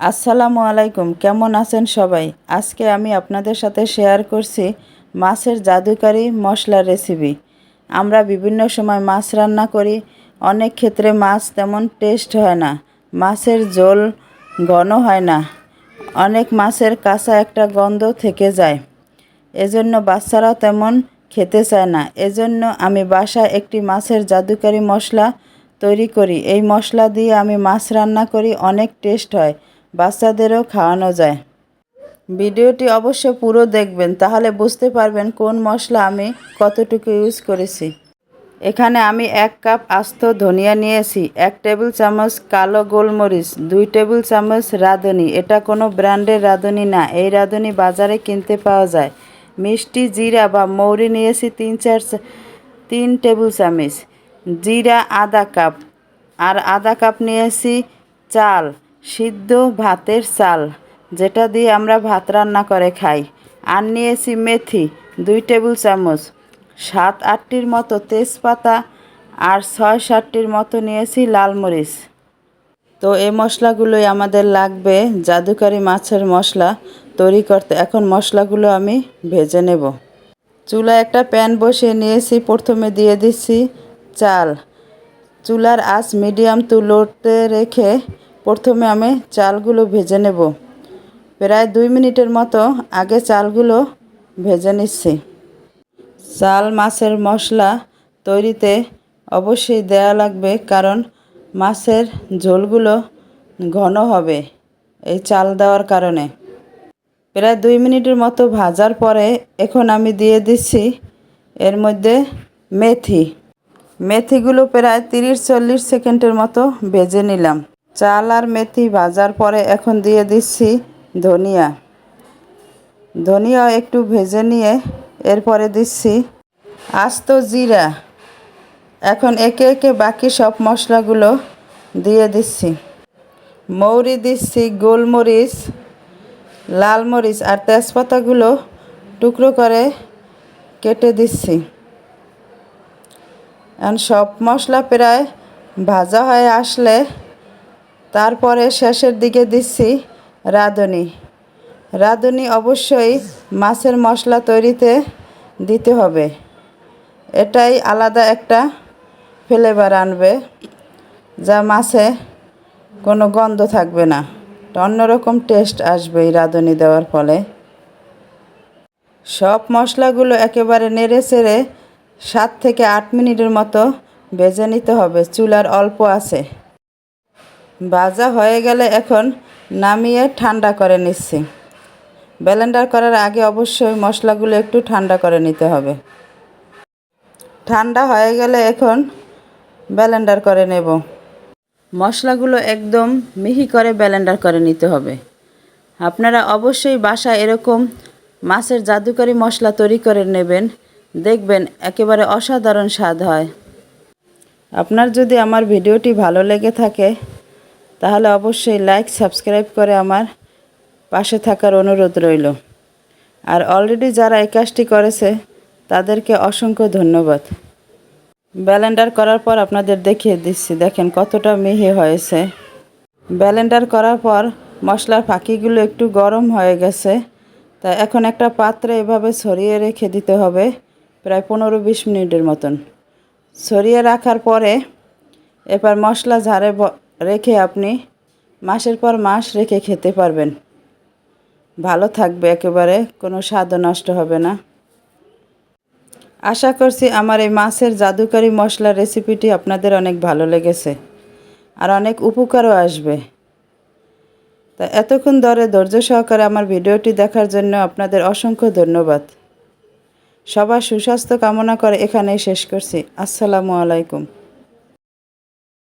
আসসালামু আলাইকুম, কেমন আছেন সবাই? আজকে আমি আপনাদের সাথে শেয়ার করছি মাছের জাদুকারি মশলা রেসিপি আমরা বিভিন্ন সময় মাছ রান্না করি, অনেক ক্ষেত্রে মাছ তেমন টেস্ট হয় না, মাছের ঝোল ঘন হয় না, অনেক মাছের কাঁচা একটা গন্ধ থেকে যায়। এজন্য বাচ্চারাও তেমন খেতে চায় না। এজন্য আমি বাসায় একটি মাছের জাদুকারি মশলা তৈরি করি। এই মশলা দিয়ে আমি মাছ রান্না করি, অনেক টেস্ট হয়। বাচ্চাদেরও খাওয়ানো যায়। ভিডিওটি অবশ্য পুরো দেখবেন, তাহলে বুঝতে পারবেন কোন মশলা আমি কতটুকু ইউজ করেছি। এখানে আমি এক কাপ আস্ত ধনিয়া নিয়েছি, এক টেবিল চামচ কালো গোলমরিচ, দুই টেবিল চামচ রাঁধুনি। এটা কোনো ব্র্যান্ডের রাঁধুনি না, এই রাঁধুনি বাজারে কিনতে পাওয়া যায়। মিষ্টি জিরা বা মৌরি নিয়েছি তিন চার তিন টেবিল চামচ। জিরা আধা কাপ, আর আধা কাপ নিয়েছি চাল। সিদ্ধ ভাতের চাল, যেটা দিয়ে আমরা ভাত রান্না করে খাই। আর নিয়েছি মেথি, দুই টেবিল চামচ। সাত আটটির মতো তেজপাতা আর ছয় সাতটির মতো নিয়েছি লাল মরিচ। তো এই মশলাগুলোই আমাদের লাগবে জাদুকারি মাছের মশলা তৈরি করতে। এখন মশলাগুলো আমি ভেজে নেব। চুলায় একটা প্যান বসিয়ে নিয়েছি। প্রথমে দিয়ে দিচ্ছি চাল। চুলার আঁচ মিডিয়াম টু লোতে রেখে প্রথমে আমি চালগুলো ভেজে নেব। প্রায় দুই মিনিটের মতো আগে চালগুলো ভেজে নিচ্ছি। চাল, মাছের মশলা তৈরিতে অবশ্যই দেয়া লাগবে কারণ মাছের ঝোলগুলো ঘন হবে এই চাল দেওয়ার কারণে। প্রায় দুই মিনিটের মতো ভাজার পরে এখন আমি দিয়ে দিচ্ছি এর মধ্যে মেথি। মেথিগুলো প্রায় তিরিশ, চল্লিশ সেকেন্ডের মতো ভেজে নিলাম। চাল আর মেথি ভাজার পরে এখন দিয়ে দিচ্ছি ধনিয়া। ধনিয়া একটু ভেজে নিয়ে এরপরে দিচ্ছি আস্ত জিরা। এখন একে একে বাকি সব মশলাগুলো দিয়ে দিচ্ছি। মৌরি দিচ্ছি গোলমরিচ, লাল মরিচ আর তেজপাতাগুলো টুকরো করে কেটে দিচ্ছি। এখন সব মশলা প্রায় ভাজা হয়ে আসলে তারপরে শেষের দিকে দিচ্ছি রাঁধুনি। রাঁধুনি অবশ্যই মাছের মশলা তৈরিতে দিতে হবে। এটাই আলাদা একটা ফ্লেভার আনবে, যা মাছে কোনো গন্ধ থাকবে না। অন্যরকম টেস্ট আসবে এই রাঁধুনি দেওয়ার ফলে। সব মশলাগুলো একেবারে নেড়ে চেড়ে সাত থেকে আট মিনিটের মতো ভেজে নিতে হবে। চুলার অল্প আছে। ভাজা হয়ে গেলে এখন নামিয়ে ঠান্ডা করে নিচ্ছি। ব্লেন্ডার করার আগে অবশ্যই মশলাগুলো একটু ঠান্ডা করে নিতে হবে। ঠান্ডা হয়ে গেলে এখন ব্লেন্ডার করে নেব। মশলাগুলো একদম মিহি করে ব্লেন্ডার করে নিতে হবে। আপনারা অবশ্যই বাসায় এরকম মাছের জাদুকারি মশলা তৈরি করে নেবেন। দেখবেন একেবারে অসাধারণ স্বাদ হয়। আপনার যদি আমার ভিডিওটি ভালো লেগে থাকে তাহলে অবশ্যই লাইক সাবস্ক্রাইব করে আমার পাশে থাকার অনুরোধ রইল। আর অলরেডি যারা এই কাজটি করেছে, তাদেরকে অসংখ্য ধন্যবাদ। ব্যালেন্ডার করার পর আপনাদের দেখিয়ে দিচ্ছি, দেখেন কতটা মিহি হয়েছে। ব্যালেন্ডার করার পর মশলার ফাঁকিগুলো একটু গরম হয়ে গেছে তা এখন একটা পাত্রে এভাবে ছড়িয়ে রেখে দিতে হবে প্রায় পনেরো বিশ মিনিটের মতন। ছড়িয়ে রাখার পরে এবার মশলা ঝাড়ে রেখে আপনি মাসের পর মাস রেখে খেতে পারবেন। ভালো থাকবে একেবারে, কোনো স্বাদও নষ্ট হবে না। আশা করছি আমার এই মাছের জাদুকারি মশলা রেসিপিটি আপনাদের অনেক ভালো লেগেছে আর অনেক উপকারও আসবে। তা এতক্ষণ ধরে ধৈর্য সহকারে আমার ভিডিওটি দেখার জন্য আপনাদের অসংখ্য ধন্যবাদ। সবার সুস্বাস্থ্য কামনা করে এখানেই শেষ করছি। আসসালামু আলাইকুম।